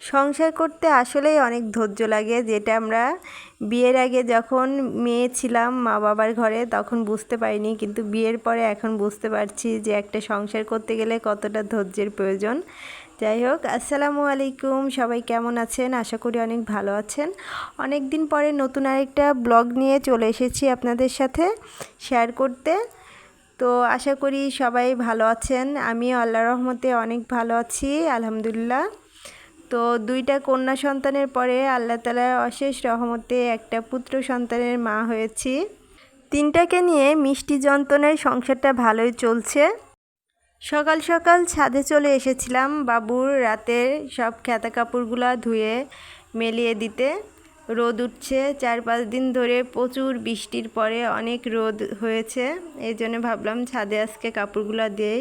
সংসার করতে আসলেই অনেক ধৈর্য লাগে। যেটা আমরা বিয়ের আগে যখন মেয়ে ছিলাম মা বাবার ঘরে তখন বুঝতে পারিনি। কিন্তু বিয়ের পরে এখন বুঝতে পারছি যে একটা সংসার করতে গেলে কতটা ধৈর্যের প্রয়োজন। যাই হোক, আসসালামু আলাইকুম। সবাই কেমন আছেন? আশা করি অনেক ভালো আছেন। অনেক দিন পরে নতুন আরেকটা ব্লগ নিয়ে চলে এসেছি আপনাদের সাথে শেয়ার করতে। তো আশা করি সবাই ভালো আছেন। আমিও আল্লাহ রহমতে অনেক ভালো আছি, আলহামদুলিল্লাহ। তো দুইটা কন্যা সন্তানের পরে আল্লাহ তালার অশেষ রহমতে একটা পুত্র সন্তানের মা হয়েছি। তিনটাকে নিয়ে মিষ্টি যন্ত্রণের সংসারটা ভালোই চলছে। সকাল সকাল ছাদে চলে এসেছিলাম বাবুর রাতের সব খেতা কাপড়গুলো ধুয়ে মেলিয়ে দিতে। রোদ উঠছে, চার পাঁচ দিন ধরে প্রচুর বৃষ্টির পরে অনেক রোদ হয়েছে। এই জন্য ভাবলাম ছাদে আজকে কাপড়গুলো দেই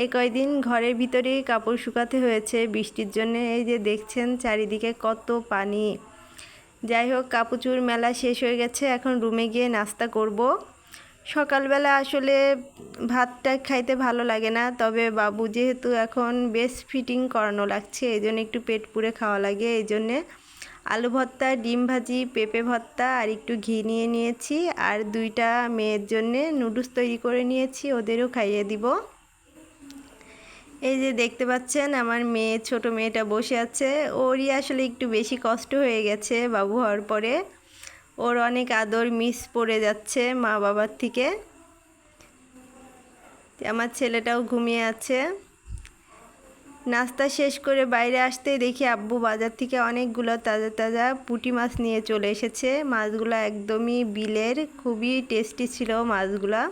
এই কয়দিন ঘরের ভিতরেই কাপড় শুকাতে হয়েছে, বৃষ্টির জন্য এই যে দেখছেন চারিদিকে কত পানি। যাই হোক, কাপুচুর মেলা শেষ হয়ে গেছে, এখন রুমে গিয়ে নাস্তা করব। সকালবেলা আসলে ভাতটা খাইতে ভালো লাগে না, তবে বাবু যেহেতু এখন বেশ ফিটিং করানো লাগছে, এই জন্য একটু পেট পুড়ে খাওয়া লাগে, এই জন্যে আলু ভর্তা, ডিম ভাজি, পেঁপে ভর্তা আর একটু ঘি নিয়ে নিয়েছি, আর দুইটা মেয়ের জন্যে নুডলস তৈরি করে নিয়েছি, ওদেরও খাইয়ে দিব। এই যে দেখতে পাচ্ছেন, আমার মেয়ে, ছোট মেয়েটা বসে আছে। ওরই আসলে একটু বেশি কষ্ট হয়ে গেছে বাবু হওয়ার পরে। ওর অনেক আদর মিস পড়ে যাচ্ছে মা বাবার থেকে। আমার ছেলেটাও ঘুমিয়ে আছে। নাস্তা শেষ করে বাইরে আসতে দেখি আব্বু বাজার থেকে অনেকগুলো তাজা তাজা পুঁটি মাছ নিয়ে চলে এসেছে। মাছগুলো একদমই বিলের, খুবই টেস্টি ছিল মাছগুলা।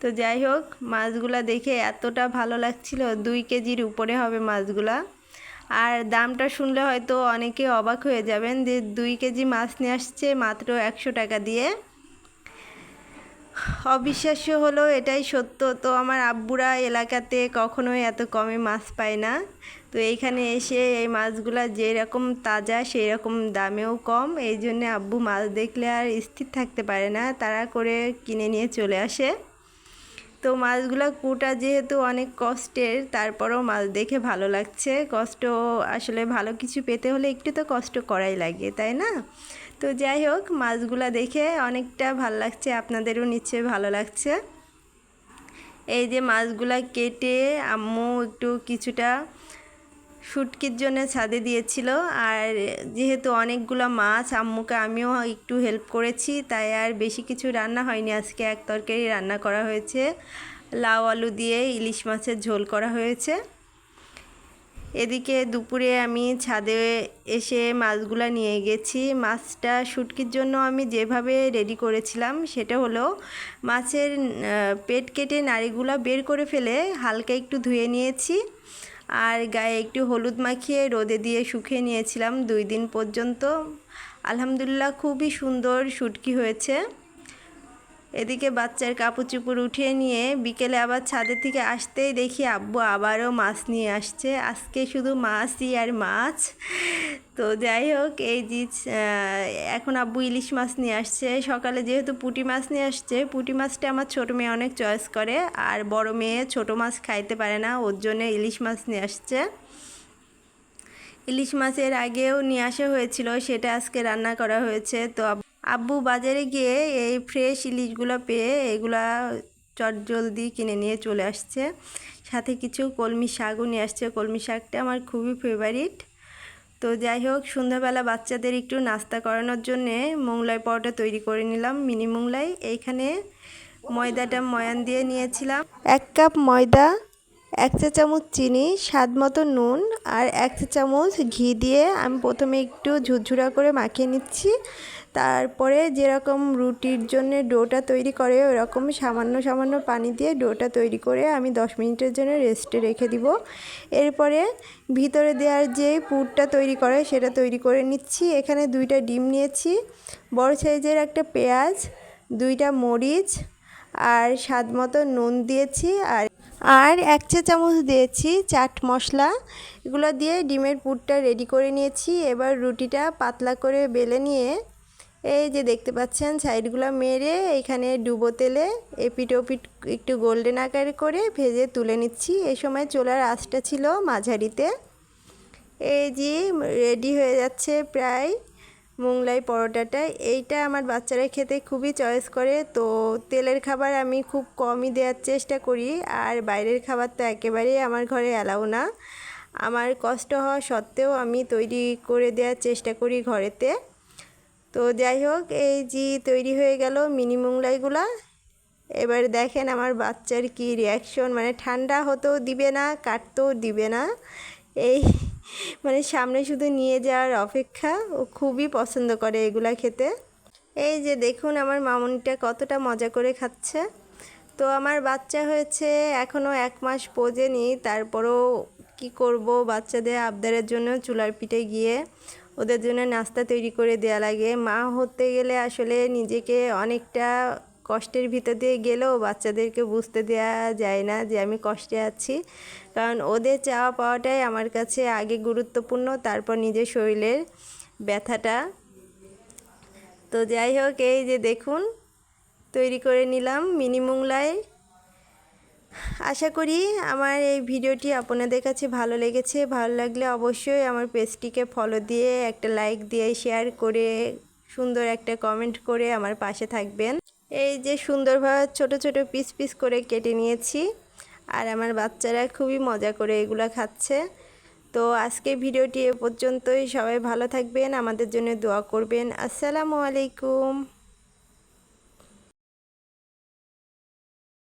তো যাই হোক, মাছগুলা দেখে এতটা ভালো লাগছিল, দুই কেজির উপরে হবে মাছগুলা। আর দামটা শুনলে হয়তো অনেকে অবাক হয়ে যাবেন যে দুই কেজি মাছ নিয়ে আসছে মাত্র একশো টাকা দিয়ে। অবিশ্বাস্য হলো এটাই সত্য, তো আমার আব্বুরা এলাকাতে কখনোই এত কমে মাছ পায় না। তো এইখানে এসে এই মাছগুলা যেরকম তাজা সেই রকম দামেও কম, এই জন্যে আব্বু মাছ দেখলে আর স্থির থাকতে পারে না তারা করে কিনে নিয়ে চলে আসে। তো মাছগুলো কুটা যেহেতু অনেক কষ্টের, তারপরেও মাছ দেখে ভালো লাগছে। কষ্ট আসলে ভালো কিছু পেতে হলে একটু তো কষ্ট করাই লাগে, তাই না? তো যাই হোক, মাছগুলা দেখে অনেকটা ভালো লাগছে, আপনাদেরও নিশ্চয়ই ভালো লাগছে। এই যে মাছগুলা কেটে আম্মু একটু কিছুটা শুটকির জন্য ছাদে দিয়েছিল আর যেহেতু অনেকগুলো মাছ, আম্মুকে আমিও একটু হেল্প করেছি, তাই আর বেশি কিছু রান্না হয়নি। আজকে এক তরকারি রান্না করা হয়েছে। লাউ আলু দিয়ে ইলিশ মাছের ঝোল করা হয়েছে। এদিকে দুপুরে আমি ছাদে এসে মাছগুলা নিয়ে গেছি। মাছটা শুটকির জন্য আমি যেভাবে রেডি করেছিলাম, সেটা হলো মাছের পেট কেটে নাড়িগুলা বের করে ফেলে হালকা একটু ধুয়ে নিয়েছি। আর গায়ে একটু হলুদ মাখিয়ে রোদে দিয়ে শুকিয়ে নিয়েছিলাম দুই দিন পর্যন্ত। আলহামদুলিল্লাহ খুবই সুন্দর শুটকি হয়েছে। এদিকে বাচ্চার কাপড় চুপড় উঠিয়ে নিয়ে বিকেলে আবার ছাদের থেকে আসতেই দেখি আব্বু আবারও মাছ নিয়ে আসছে। আজকে শুধু মাছই আর মাছ। তো যাই হোক, এই যে এখন আব্বু ইলিশ মাছ নিয়ে আসছে। সকালে যেহেতু পুঁটি মাছ নিয়ে আসছে, পুঁটি মাছটা আমার ছোটো মেয়ে অনেক চয়েস করে, আর বড় মেয়ে ছোট মাছ খাইতে পারে না, ওর জন্য ইলিশ মাছ নিয়ে আসছে। ইলিশ মাছের আগেও নিয়ে আসা হয়েছিল, সেটা আজকে রান্না করা হয়েছে। তো আব্বু বাজারে গিয়ে এই ফ্রেশ ইলিশগুলো পেয়ে এগুলা চট জলদি কিনে নিয়ে চলে আসছে। সাথে কিছু কলমি শাকও নিয়ে আসছে। কলমি শাকটা আমার খুবই ফেভারিট তো যাই হোক, সন্ধ্যাবেলা বাচ্চাদের একটু নাস্তা করানোর জন্যে মোংলাই পরোটা তৈরি করে নিলাম, মিনি মোংলাই। এইখানে ময়দাটা ময়ান দিয়ে নিয়েছিলাম। এক কাপ ময়দা এক চা চামচ চিনি, স্বাদ মতো নুন আর এক চা চামচ ঘি দিয়ে আমি প্রথমে একটু ঝুরঝুরা করে মাখিয়ে নিচ্ছি। তারপরে যেরকম রুটির জন্য ডোটা তৈরি করে, ওরকম সামান্য সামান্য পানি দিয়ে ডোটা তৈরি করে আমি দশ মিনিটের জন্য রেস্টে রেখে দিব। এরপরে ভিতরে দেওয়ার যে পুরটা তৈরি করে, সেটা তৈরি করে নিচ্ছি। এখানে দুইটা ডিম নিয়েছি, বড় সাইজের একটা পেঁয়াজ, দুইটা মরিচ আর স্বাদ মতো নুন দিয়েছি আর আর এক চা চামচ দিয়েছি চাট মশলা। এগুলো দিয়ে ডিমের পুরটা রেডি করে নিয়েছি। এবার রুটিটা পাতলা করে বেলে নিয়ে এই যে দেখতে পাচ্ছেন সাইডগুলো মেরে এখানে ডুবো তেলে এপিট ওপিট একটু গোল্ডেন আকারে করে ভেজে তুলে নিচ্ছি। এই সময় চোলার আঁচটা ছিল মাঝারিতে। এই যে রেডি হয়ে যাচ্ছে প্রায়। মোংলাই পরোটাটা, এইটা আমার বাচ্চারা খেতে খুবই চয়েস করে। তো তেলের খাবার আমি খুব কমই দেওয়ার চেষ্টা করি, আর বাইরের খাবার তো একেবারেই আমার ঘরে অ্যালাউ না। আমার কষ্ট হওয়া সত্ত্বেও আমি তৈরি করে দেওয়ার চেষ্টা করি ঘরেতে। তো যাই হোক, এই যে তৈরি হয়ে গেল মিনি মোংলাইগুলা। এবার দেখেন আমার বাচ্চার কি রিয়াকশন মানে ঠান্ডা হতেও দিবে না, কাটতেও দিবে না। এই মানে সামনে শুধু নিয়ে যাওয়ার অপেক্ষা, ও খুবই পছন্দ করে এগুলা খেতে। এই যে দেখুন আমার মামুনিটা কতটা মজা করে খাচ্ছে। তো আমার বাচ্চা হয়েছে এখনও এক মাস পোজেনি, তারপরও কি করব? বাচ্চাদের আবদারের জন্য চুলার পিঠে গিয়ে ওদের জন্য নাস্তা তৈরি করে দেওয়া লাগে। মা হতে গেলে আসলে নিজেকে অনেকটা কষ্টের ভিতর দিয়ে গেলেও বাচ্চাদেরকে বুঝতে দেওয়া যায় না যে আমি কষ্টে আছি। কারণ ওদের চাওয়া পাওয়াটাই আমার কাছে আগে গুরুত্বপূর্ণ, তারপর নিজের শরীরের ব্যথাটা। তো যাই হোক, এই যে দেখুন, তৈরি করে নিলাম মিনি মোংলায় আশা করি আমার এই ভিডিওটি আপনাদের কাছে ভালো লেগেছে। ভালো লাগলে অবশ্যই আমার পেজটিকে ফলো দিয়ে একটা লাইক দিয়ে শেয়ার করে সুন্দর একটা কমেন্ট করে আমার পাশে থাকবেন। এই যে সুন্দরভাবে ছোট ছোট পিস পিস করে কেটে নিয়েছি। আর আমার বাচ্চারা খুবই মজা করে এগুলো খাচ্ছে। তো আজকে ভিডিওটি এ পর্যন্তই। সবাই ভালো থাকবেন, আমাদের জন্য দোয়া করবেন। আসসালামু আলাইকুম।